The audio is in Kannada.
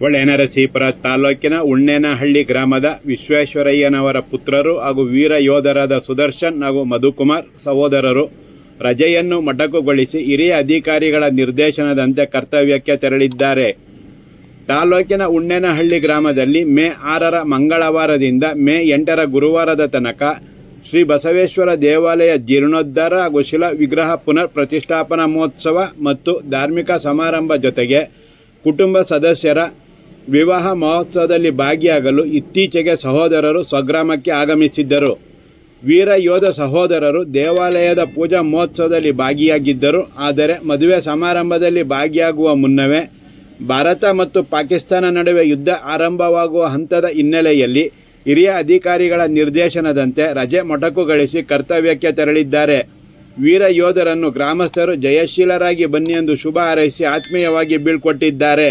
ಹೊಳೆನರಸೀಪುರ ತಾಲೂಕಿನ ಉಣ್ಣೇನಹಳ್ಳಿ ಗ್ರಾಮದ ವಿಶ್ವೇಶ್ವರಯ್ಯನವರ ಪುತ್ರರು ಹಾಗೂ ವೀರ ಯೋಧರಾದ ಸುದರ್ಶನ್ ಹಾಗೂ ಮಧುಕುಮಾರ್ ಸಹೋದರರು ರಜೆಯನ್ನು ಮೊಟಕುಗೊಳಿಸಿ ಹಿರಿಯ ಅಧಿಕಾರಿಗಳ ನಿರ್ದೇಶನದಂತೆ ಕರ್ತವ್ಯಕ್ಕೆ ತೆರಳಿದ್ದಾರೆ. ತಾಲೂಕಿನ ಉಣ್ಣೇನಹಳ್ಳಿ ಗ್ರಾಮದಲ್ಲಿ ಮೇ ಆರರ ಮಂಗಳವಾರದಿಂದ ಮೇ ಎಂಟರ ಗುರುವಾರದ ತನಕ ಶ್ರೀ ಬಸವೇಶ್ವರ ದೇವಾಲಯ ಜೀರ್ಣೋದ್ಧಾರ ಹಾಗೂ ಶಿಲಾ ವಿಗ್ರಹ ಪುನರ್ ಪ್ರತಿಷ್ಠಾಪನಾ ಮಹೋತ್ಸವ ಮತ್ತು ಧಾರ್ಮಿಕ ಸಮಾರಂಭ ಜೊತೆಗೆ ಕುಟುಂಬ ಸದಸ್ಯರ ವಿವಾಹ ಮಹೋತ್ಸವದಲ್ಲಿ ಭಾಗಿಯಾಗಲು ಇತ್ತೀಚೆಗೆ ಸಹೋದರರು ಸ್ವಗ್ರಾಮಕ್ಕೆ ಆಗಮಿಸಿದ್ದರು. ವೀರ ಯೋಧ ಸಹೋದರರು ದೇವಾಲಯದ ಪೂಜಾ ಮಹೋತ್ಸವದಲ್ಲಿ ಭಾಗಿಯಾಗಿದ್ದರು. ಆದರೆ ಮದುವೆ ಸಮಾರಂಭದಲ್ಲಿ ಭಾಗಿಯಾಗುವ ಮುನ್ನವೇ ಭಾರತ ಮತ್ತು ಪಾಕಿಸ್ತಾನ ನಡುವೆ ಯುದ್ಧ ಆರಂಭವಾಗುವ ಹಂತದ ಹಿನ್ನೆಲೆಯಲ್ಲಿ ಹಿರಿಯ ಅಧಿಕಾರಿಗಳ ನಿರ್ದೇಶನದಂತೆ ರಜೆ ಮೊಟಕುಗೊಳಿಸಿ ಕರ್ತವ್ಯಕ್ಕೆ ತೆರಳಿದ್ದಾರೆ. ವೀರ ಯೋಧರನ್ನು ಗ್ರಾಮಸ್ಥರು ಜಯಶೀಲರಾಗಿ ಬನ್ನಿ ಎಂದು ಶುಭ ಹಾರೈಸಿ ಆತ್ಮೀಯವಾಗಿ ಬೀಳ್ಕೊಟ್ಟಿದ್ದಾರೆ.